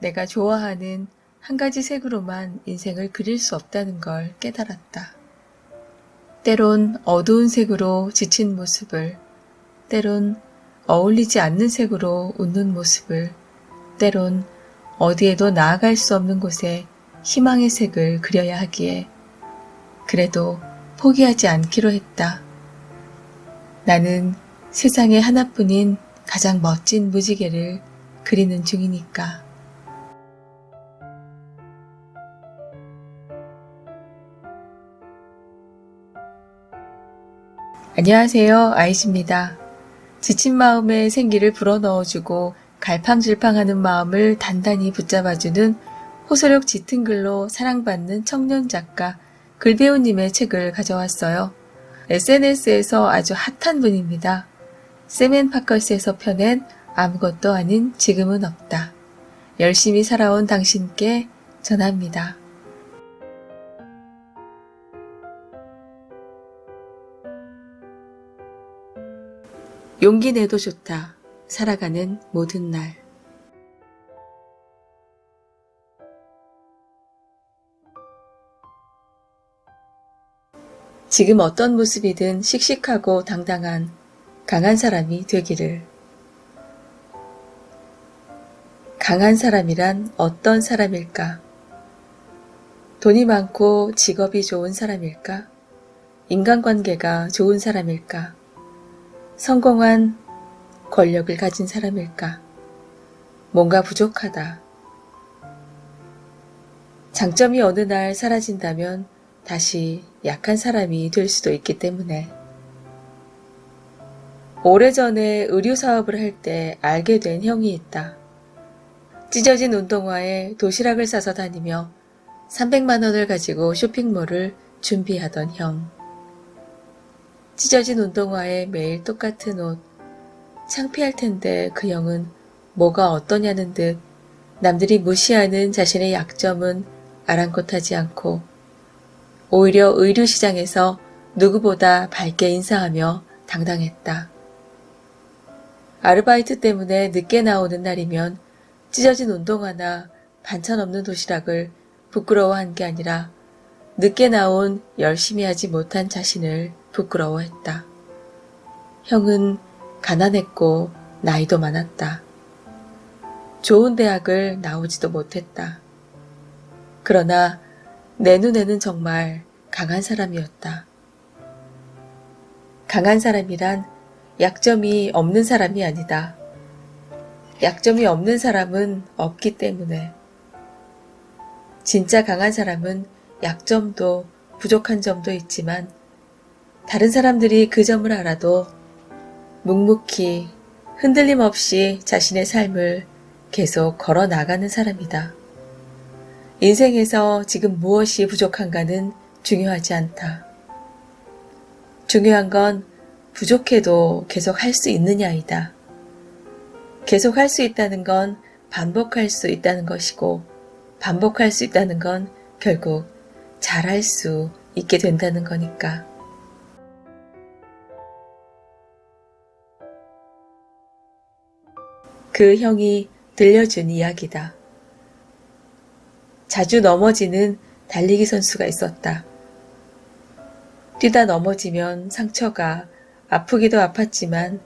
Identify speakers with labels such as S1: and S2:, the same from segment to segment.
S1: 내가 좋아하는 한 가지 색으로만 인생을 그릴 수 없다는 걸 깨달았다. 때론 어두운 색으로 지친 모습을, 때론 어울리지 않는 색으로 웃는 모습을, 때론 어디에도 나아갈 수 없는 곳에 희망의 색을 그려야 하기에 그래도 포기하지 않기로 했다. 나는 세상에 하나뿐인 가장 멋진 무지개를 그리는 중이니까. 안녕하세요. 아이시입니다. 지친 마음에 생기를 불어넣어주고 갈팡질팡하는 마음을 단단히 붙잡아주는 호소력 짙은 글로 사랑받는 청년 작가 글배우님의 책을 가져왔어요. SNS에서 아주 핫한 분입니다. 세멘 파커스에서 펴낸 아무것도 아닌 지금은 없다. 열심히 살아온 당신께 전합니다. 용기 내도 좋다. 살아가는 모든 날. 지금 어떤 모습이든 씩씩하고 당당한 강한 사람이 되기를. 강한 사람이란 어떤 사람일까? 돈이 많고 직업이 좋은 사람일까? 인간관계가 좋은 사람일까? 성공한 권력을 가진 사람일까? 뭔가 부족하다. 장점이 어느 날 사라진다면 다시 약한 사람이 될 수도 있기 때문에. 오래전에 의류 사업을 할 때 알게 된 형이 있다. 찢어진 운동화에 도시락을 싸서 다니며 300만 원을 가지고 쇼핑몰을 준비하던 형. 찢어진 운동화에 매일 똑같은 옷. 창피할 텐데 그 형은 뭐가 어떠냐는 듯 남들이 무시하는 자신의 약점은 아랑곳하지 않고 오히려 의류 시장에서 누구보다 밝게 인사하며 당당했다. 아르바이트 때문에 늦게 나오는 날이면 찢어진 운동화나 반찬 없는 도시락을 부끄러워한 게 아니라 늦게 나온 열심히 하지 못한 자신을 부끄러워했다. 형은 가난했고 나이도 많았다. 좋은 대학을 나오지도 못했다. 그러나 내 눈에는 정말 강한 사람이었다. 강한 사람이란 약점이 없는 사람이 아니다. 약점이 없는 사람은 없기 때문에. 진짜 강한 사람은 약점도 부족한 점도 있지만 다른 사람들이 그 점을 알아도 묵묵히 흔들림 없이 자신의 삶을 계속 걸어 나가는 사람이다. 인생에서 지금 무엇이 부족한가는 중요하지 않다. 중요한 건 부족해도 계속 할 수 있느냐이다. 계속 할 수 있다는 건 반복할 수 있다는 것이고, 반복할 수 있다는 건 결국 잘할 수 있게 된다는 거니까. 그 형이 들려준 이야기다. 자주 넘어지는 달리기 선수가 있었다. 뛰다 넘어지면 상처가 아프기도 아팠지만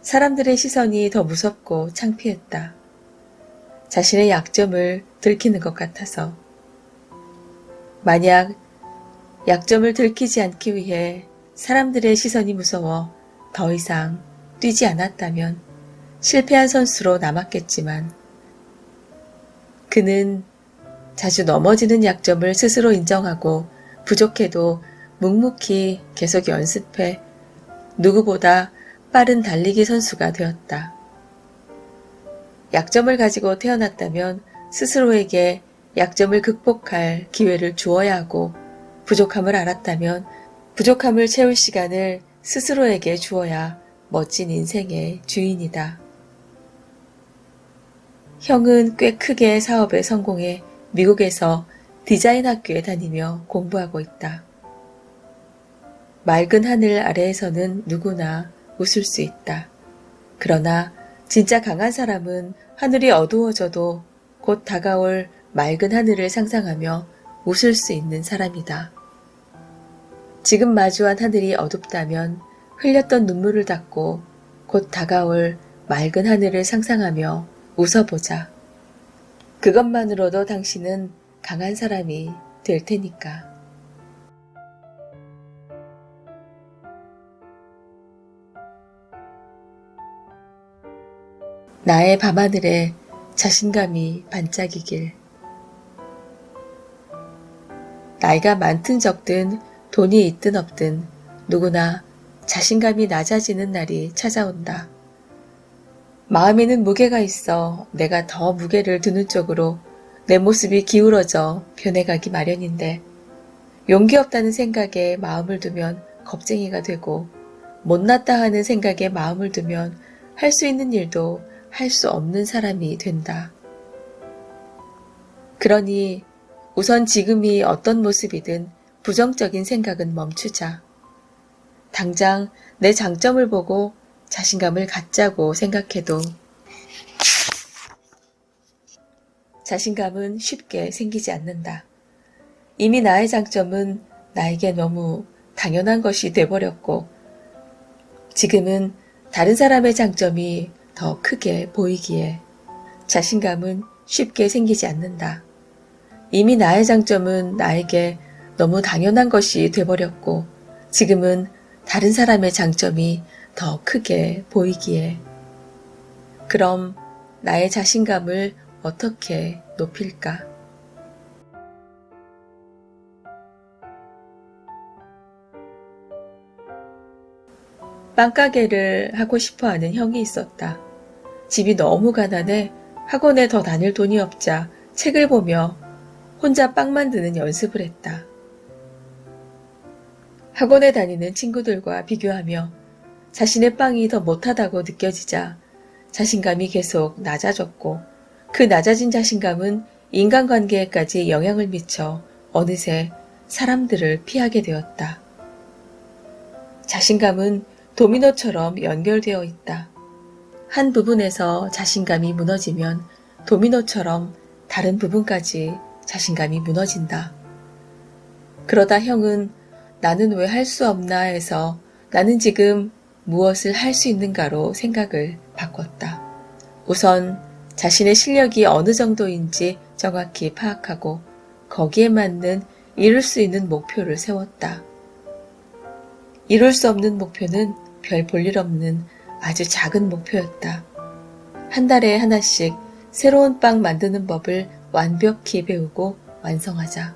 S1: 사람들의 시선이 더 무섭고 창피했다. 자신의 약점을 들키는 것 같아서. 만약 약점을 들키지 않기 위해 사람들의 시선이 무서워 더 이상 뛰지 않았다면 실패한 선수로 남았겠지만 그는 자주 넘어지는 약점을 스스로 인정하고 부족해도 묵묵히 계속 연습해 누구보다 빠른 달리기 선수가 되었다. 약점을 가지고 태어났다면 스스로에게 약점을 극복할 기회를 주어야 하고 부족함을 알았다면 부족함을 채울 시간을 스스로에게 주어야 멋진 인생의 주인이다. 형은 꽤 크게 사업에 성공해 미국에서 디자인 학교에 다니며 공부하고 있다. 맑은 하늘 아래에서는 누구나 웃을 수 있다. 그러나 진짜 강한 사람은 하늘이 어두워져도 곧 다가올 맑은 하늘을 상상하며 웃을 수 있는 사람이다. 지금 마주한 하늘이 어둡다면 흘렸던 눈물을 닦고 곧 다가올 맑은 하늘을 상상하며 웃어보자. 그것만으로도 당신은 강한 사람이 될 테니까. 나의 밤하늘에 자신감이 반짝이길. 나이가 많든 적든 돈이 있든 없든 누구나 자신감이 낮아지는 날이 찾아온다. 마음에는 무게가 있어 내가 더 무게를 두는 쪽으로 내 모습이 기울어져 변해가기 마련인데 용기 없다는 생각에 마음을 두면 겁쟁이가 되고 못났다 하는 생각에 마음을 두면 할 수 있는 일도 할 수 없는 사람이 된다. 그러니 우선 지금이 어떤 모습이든 부정적인 생각은 멈추자. 당장 내 장점을 보고 자신감을 갖자고 생각해도 자신감은 쉽게 생기지 않는다. 이미 나의 장점은 나에게 너무 당연한 것이 돼버렸고 지금은 다른 사람의 장점이 더 크게 보이기에 자신감은 쉽게 생기지 않는다. 이미 나의 장점은 나에게 너무 당연한 것이 돼버렸고 지금은 다른 사람의 장점이 더 크게 보이기에 그럼 나의 자신감을 어떻게 높일까? 빵가게를 하고 싶어 하는 형이 있었다. 집이 너무 가난해 학원에 더 다닐 돈이 없자 책을 보며 혼자 빵 만드는 연습을 했다. 학원에 다니는 친구들과 비교하며 자신의 빵이 더 못하다고 느껴지자 자신감이 계속 낮아졌고 그 낮아진 자신감은 인간관계에까지 영향을 미쳐 어느새 사람들을 피하게 되었다. 자신감은 도미노처럼 연결되어 있다. 한 부분에서 자신감이 무너지면 도미노처럼 다른 부분까지 자신감이 무너진다. 그러다 형은 나는 왜 할 수 없나 해서 나는 지금 무엇을 할 수 있는가로 생각을 바꿨다. 우선 자신의 실력이 어느 정도인지 정확히 파악하고 거기에 맞는 이룰 수 있는 목표를 세웠다. 이룰 수 없는 목표는 별 볼일 없는 아주 작은 목표였다. 한 달에 하나씩 새로운 빵 만드는 법을 완벽히 배우고 완성하자.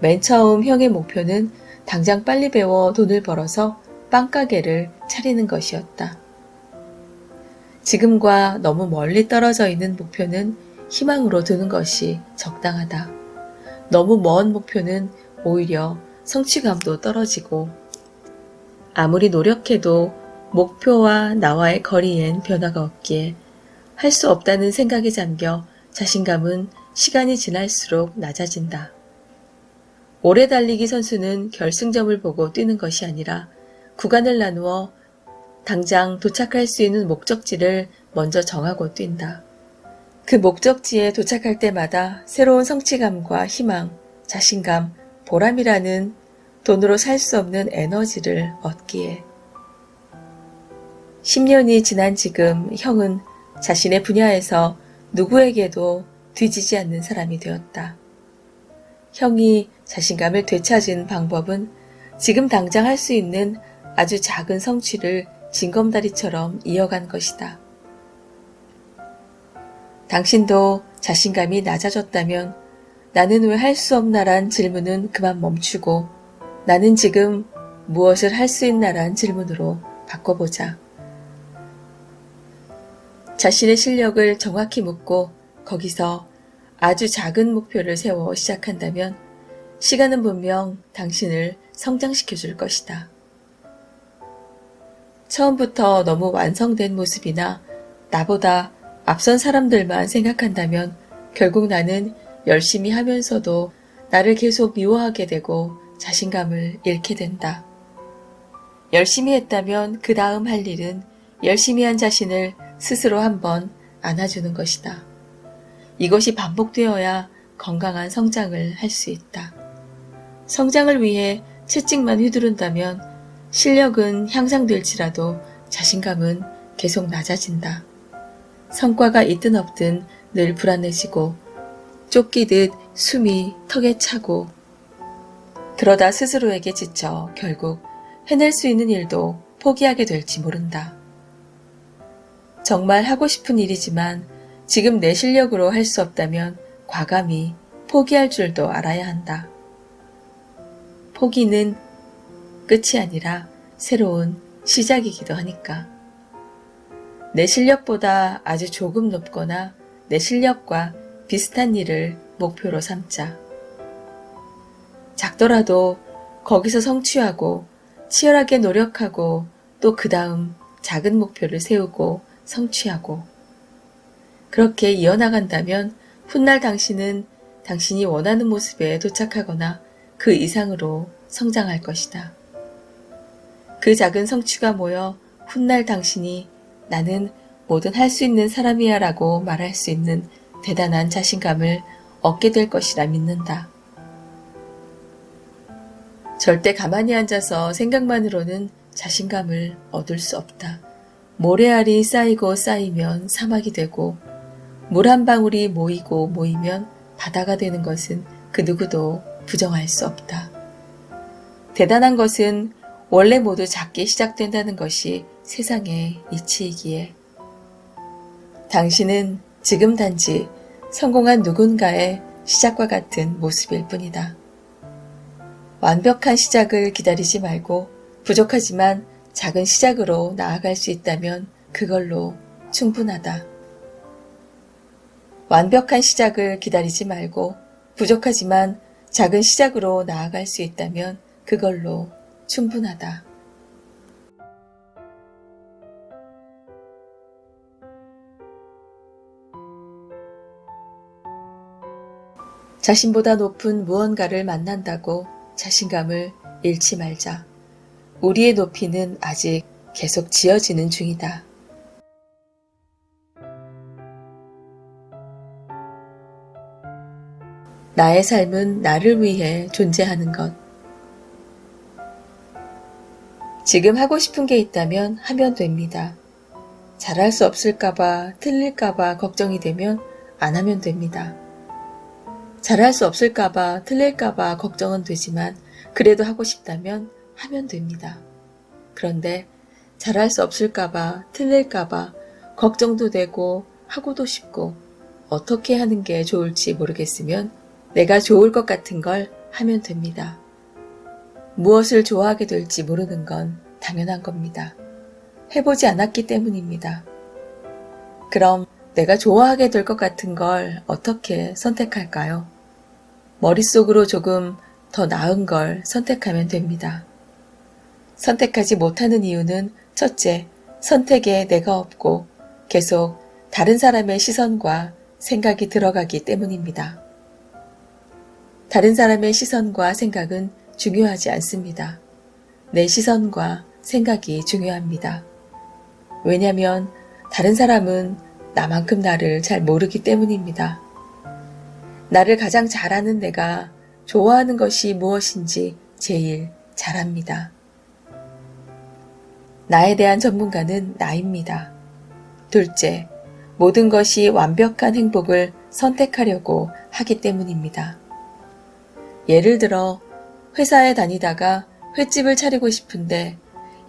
S1: 맨 처음 형의 목표는 당장 빨리 배워 돈을 벌어서 빵가게를 차리는 것이었다. 지금과 너무 멀리 떨어져 있는 목표는 희망으로 두는 것이 적당하다. 너무 먼 목표는 오히려 성취감도 떨어지고 아무리 노력해도 목표와 나와의 거리엔 변화가 없기에 할 수 없다는 생각에 잠겨 자신감은 시간이 지날수록 낮아진다. 오래 달리기 선수는 결승점을 보고 뛰는 것이 아니라 구간을 나누어 당장 도착할 수 있는 목적지를 먼저 정하고 뛴다. 그 목적지에 도착할 때마다 새로운 성취감과 희망, 자신감, 보람이라는 돈으로 살 수 없는 에너지를 얻기에 10년이 지난 지금 형은 자신의 분야에서 누구에게도 뒤지지 않는 사람이 되었다. 형이 자신감을 되찾은 방법은 지금 당장 할 수 있는 아주 작은 성취를 징검다리처럼 이어간 것이다. 당신도 자신감이 낮아졌다면 나는 왜 할 수 없나란 질문은 그만 멈추고 나는 지금 무엇을 할 수 있나란 질문으로 바꿔보자. 자신의 실력을 정확히 묻고 거기서 아주 작은 목표를 세워 시작한다면 시간은 분명 당신을 성장시켜 줄 것이다. 처음부터 너무 완성된 모습이나 나보다 앞선 사람들만 생각한다면 결국 나는 열심히 하면서도 나를 계속 미워하게 되고 자신감을 잃게 된다. 열심히 했다면 그 다음 할 일은 열심히 한 자신을 스스로 한번 안아주는 것이다. 이것이 반복되어야 건강한 성장을 할 수 있다. 성장을 위해 채찍만 휘두른다면 실력은 향상될지라도 자신감은 계속 낮아진다. 성과가 있든 없든 늘 불안해지고 쫓기듯 숨이 턱에 차고 그러다 스스로에게 지쳐 결국 해낼 수 있는 일도 포기하게 될지 모른다. 정말 하고 싶은 일이지만 지금 내 실력으로 할 수 없다면 과감히 포기할 줄도 알아야 한다. 포기는 끝이 아니라 새로운 시작이기도 하니까. 내 실력보다 아주 조금 높거나 내 실력과 비슷한 일을 목표로 삼자. 작더라도 거기서 성취하고 치열하게 노력하고 또 그 다음 작은 목표를 세우고 성취하고 그렇게 이어나간다면 훗날 당신은 당신이 원하는 모습에 도착하거나 그 이상으로 성장할 것이다. 그 작은 성취가 모여 훗날 당신이 나는 뭐든 할 수 있는 사람이야 라고 말할 수 있는 대단한 자신감을 얻게 될 것이라 믿는다. 절대 가만히 앉아서 생각만으로는 자신감을 얻을 수 없다. 모래알이 쌓이고 쌓이면 사막이 되고 물 한 방울이 모이고 모이면 바다가 되는 것은 그 누구도 부정할 수 없다. 대단한 것은 원래 모두 작게 시작된다는 것이 세상의 이치이기에 당신은 지금 단지 성공한 누군가의 시작과 같은 모습일 뿐이다. 완벽한 시작을 기다리지 말고 부족하지만 작은 시작으로 나아갈 수 있다면 그걸로 충분하다. 완벽한 시작을 기다리지 말고 부족하지만 작은 시작으로 나아갈 수 있다면 그걸로 충분하다. 자신보다 높은 무언가를 만난다고 자신감을 잃지 말자. 우리의 높이는 아직 계속 지어지는 중이다. 나의 삶은 나를 위해 존재하는 것. 지금 하고 싶은 게 있다면 하면 됩니다. 잘할 수 없을까봐, 틀릴까봐 걱정이 되면 안 하면 됩니다. 잘할 수 없을까봐, 틀릴까봐 걱정은 되지만 그래도 하고 싶다면 하면 됩니다. 그런데 잘할 수 없을까봐, 틀릴까봐 걱정도 되고 하고도 싶고 어떻게 하는 게 좋을지 모르겠으면 내가 좋을 것 같은 걸 하면 됩니다. 무엇을 좋아하게 될지 모르는 건 당연한 겁니다. 해보지 않았기 때문입니다. 그럼 내가 좋아하게 될 것 같은 걸 어떻게 선택할까요? 머릿속으로 조금 더 나은 걸 선택하면 됩니다. 선택하지 못하는 이유는 첫째, 선택에 내가 없고 계속 다른 사람의 시선과 생각이 들어가기 때문입니다. 다른 사람의 시선과 생각은 중요하지 않습니다. 내 시선과 생각이 중요합니다. 왜냐면 다른 사람은 나만큼 나를 잘 모르기 때문입니다. 나를 가장 잘 아는 내가 좋아하는 것이 무엇인지 제일 잘 압니다. 나에 대한 전문가는 나입니다. 둘째, 모든 것이 완벽한 행복을 선택하려고 하기 때문입니다. 예를 들어 회사에 다니다가 횟집을 차리고 싶은데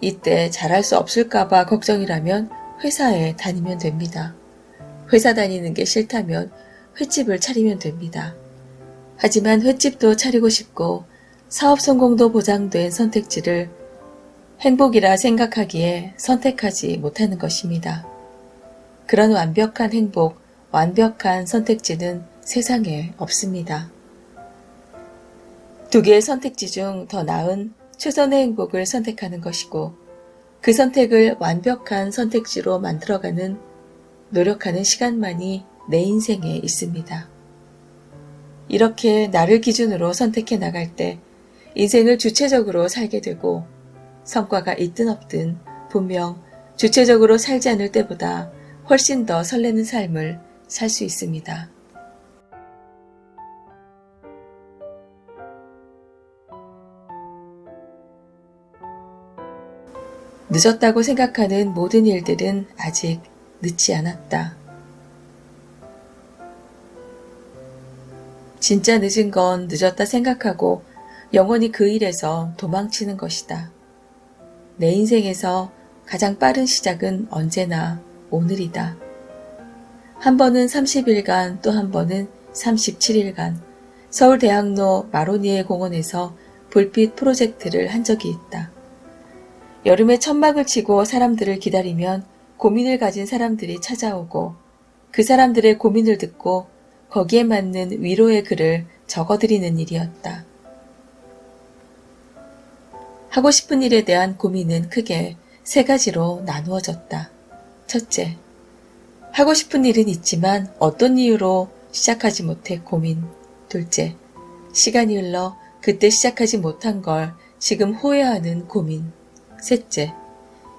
S1: 이때 잘할 수 없을까봐 걱정이라면 회사에 다니면 됩니다. 회사 다니는 게 싫다면 횟집을 차리면 됩니다. 하지만 횟집도 차리고 싶고 사업 성공도 보장된 선택지를 행복이라 생각하기에 선택하지 못하는 것입니다. 그런 완벽한 행복, 완벽한 선택지는 세상에 없습니다. 두 개의 선택지 중 더 나은 최선의 행복을 선택하는 것이고 그 선택을 완벽한 선택지로 만들어가는 노력하는 시간만이 내 인생에 있습니다. 이렇게 나를 기준으로 선택해 나갈 때 인생을 주체적으로 살게 되고 성과가 있든 없든 분명 주체적으로 살지 않을 때보다 훨씬 더 설레는 삶을 살 수 있습니다. 늦었다고 생각하는 모든 일들은 아직 늦지 않았다. 진짜 늦은 건 늦었다 생각하고 영원히 그 일에서 도망치는 것이다. 내 인생에서 가장 빠른 시작은 언제나 오늘이다. 한 번은 30일간 또 한 번은 37일간 서울대학로 마로니에 공원에서 불빛 프로젝트를 한 적이 있다. 여름에 천막을 치고 사람들을 기다리면 고민을 가진 사람들이 찾아오고 그 사람들의 고민을 듣고 거기에 맞는 위로의 글을 적어드리는 일이었다. 하고 싶은 일에 대한 고민은 크게 세 가지로 나누어졌다. 첫째, 하고 싶은 일은 있지만 어떤 이유로 시작하지 못해 고민. 둘째, 시간이 흘러 그때 시작하지 못한 걸 지금 후회하는 고민. 셋째,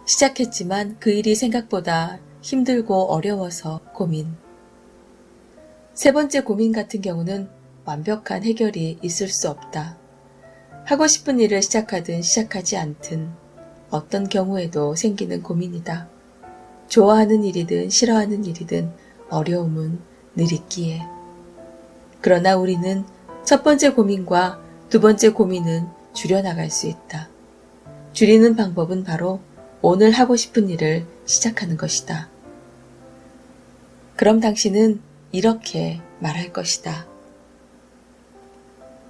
S1: 시작했지만 그 일이 생각보다 힘들고 어려워서 고민. 세 번째 고민 같은 경우는 완벽한 해결이 있을 수 없다. 하고 싶은 일을 시작하든 시작하지 않든 어떤 경우에도 생기는 고민이다. 좋아하는 일이든 싫어하는 일이든 어려움은 늘 있기에. 그러나 우리는 첫 번째 고민과 두 번째 고민은 줄여나갈 수 있다. 줄이는 방법은 바로 오늘 하고 싶은 일을 시작하는 것이다. 그럼 당신은 이렇게 말할 것이다.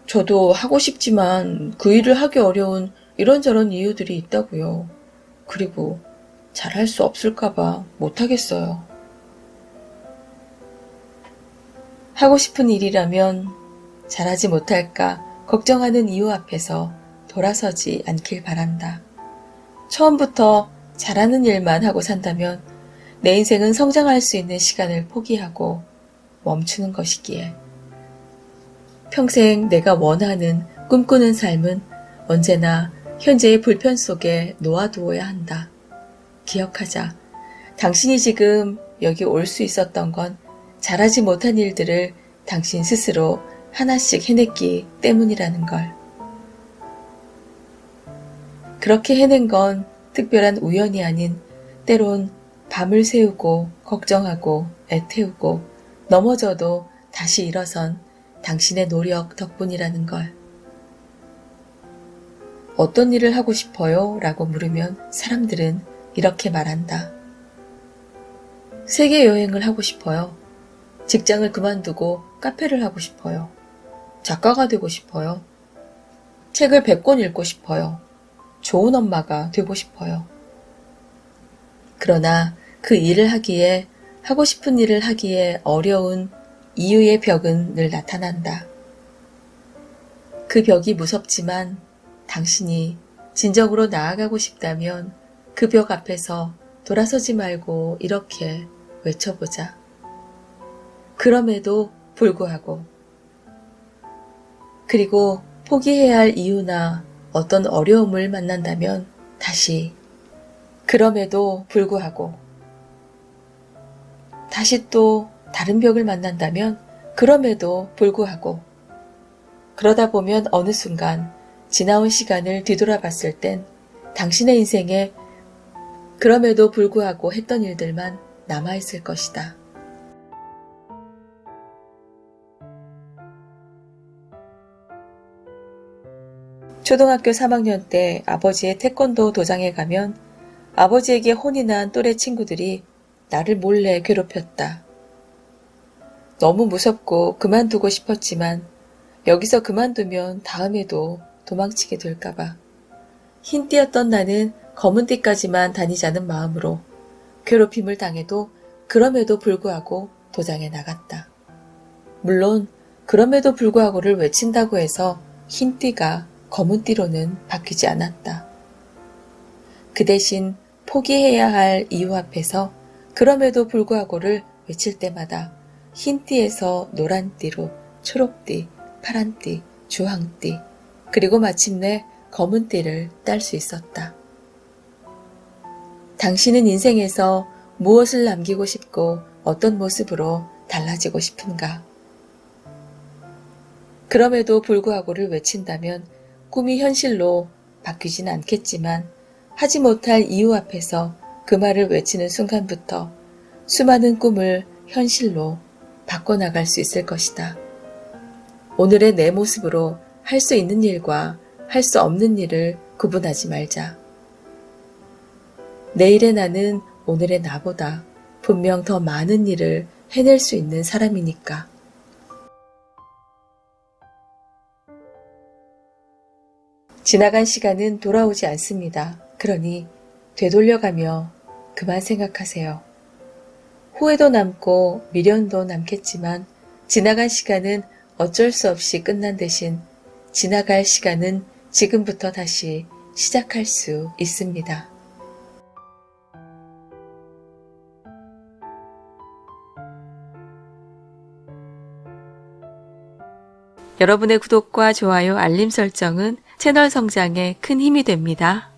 S1: 저도 하고 싶지만 그 일을 하기 어려운 이런저런 이유들이 있다고요. 그리고 잘할 수 없을까봐 못하겠어요. 하고 싶은 일이라면 잘하지 못할까 걱정하는 이유 앞에서 돌아서지 않길 바란다. 처음부터 잘하는 일만 하고 산다면 내 인생은 성장할 수 있는 시간을 포기하고 멈추는 것이기에. 평생 내가 원하는 꿈꾸는 삶은 언제나 현재의 불편 속에 놓아두어야 한다. 기억하자. 당신이 지금 여기 올 수 있었던 건 잘하지 못한 일들을 당신 스스로 하나씩 해냈기 때문이라는 걸. 그렇게 해낸 건 특별한 우연이 아닌 때론 밤을 새우고 걱정하고 애태우고 넘어져도 다시 일어선 당신의 노력 덕분이라는 걸. 어떤 일을 하고 싶어요? 라고 물으면 사람들은 이렇게 말한다. 세계 여행을 하고 싶어요. 직장을 그만두고 카페를 하고 싶어요. 작가가 되고 싶어요. 책을 100권 읽고 싶어요. 좋은 엄마가 되고 싶어요. 그러나 그 일을 하기에, 하고 싶은 일을 하기에 어려운 이유의 벽은 늘 나타난다. 그 벽이 무섭지만 당신이 진정으로 나아가고 싶다면 그 벽 앞에서 돌아서지 말고 이렇게 외쳐보자. 그럼에도 불구하고 그리고 포기해야 할 이유나 어떤 어려움을 만난다면 다시 그럼에도 불구하고 다시 또 다른 벽을 만난다면 그럼에도 불구하고 그러다 보면 어느 순간 지나온 시간을 뒤돌아봤을 땐 당신의 인생에 그럼에도 불구하고 했던 일들만 남아있을 것이다. 초등학교 3학년 때 아버지의 태권도 도장에 가면 아버지에게 혼이 난 또래 친구들이 나를 몰래 괴롭혔다. 너무 무섭고 그만두고 싶었지만 여기서 그만두면 다음에도 도망치게 될까봐. 흰 띠였던 나는 검은 띠까지만 다니자는 마음으로 괴롭힘을 당해도 그럼에도 불구하고 도장에 나갔다. 물론 그럼에도 불구하고를 외친다고 해서 흰 띠가 검은 띠로는 바뀌지 않았다. 그 대신 포기해야 할 이유 앞에서 그럼에도 불구하고를 외칠 때마다 흰 띠에서 노란 띠로 초록 띠, 파란 띠, 주황 띠, 그리고 마침내 검은 띠를 딸 수 있었다. 당신은 인생에서 무엇을 남기고 싶고 어떤 모습으로 달라지고 싶은가? 그럼에도 불구하고를 외친다면 꿈이 현실로 바뀌진 않겠지만 하지 못할 이유 앞에서 그 말을 외치는 순간부터 수많은 꿈을 현실로 바꿔나갈 수 있을 것이다. 오늘의 내 모습으로 할 수 있는 일과 할 수 없는 일을 구분하지 말자. 내일의 나는 오늘의 나보다 분명 더 많은 일을 해낼 수 있는 사람이니까. 지나간 시간은 돌아오지 않습니다. 그러니 되돌려가며 그만 생각하세요. 후회도 남고 미련도 남겠지만 지나간 시간은 어쩔 수 없이 끝난 대신 지나갈 시간은 지금부터 다시 시작할 수 있습니다. 여러분의 구독과 좋아요, 알림 설정은 채널 성장에 큰 힘이 됩니다.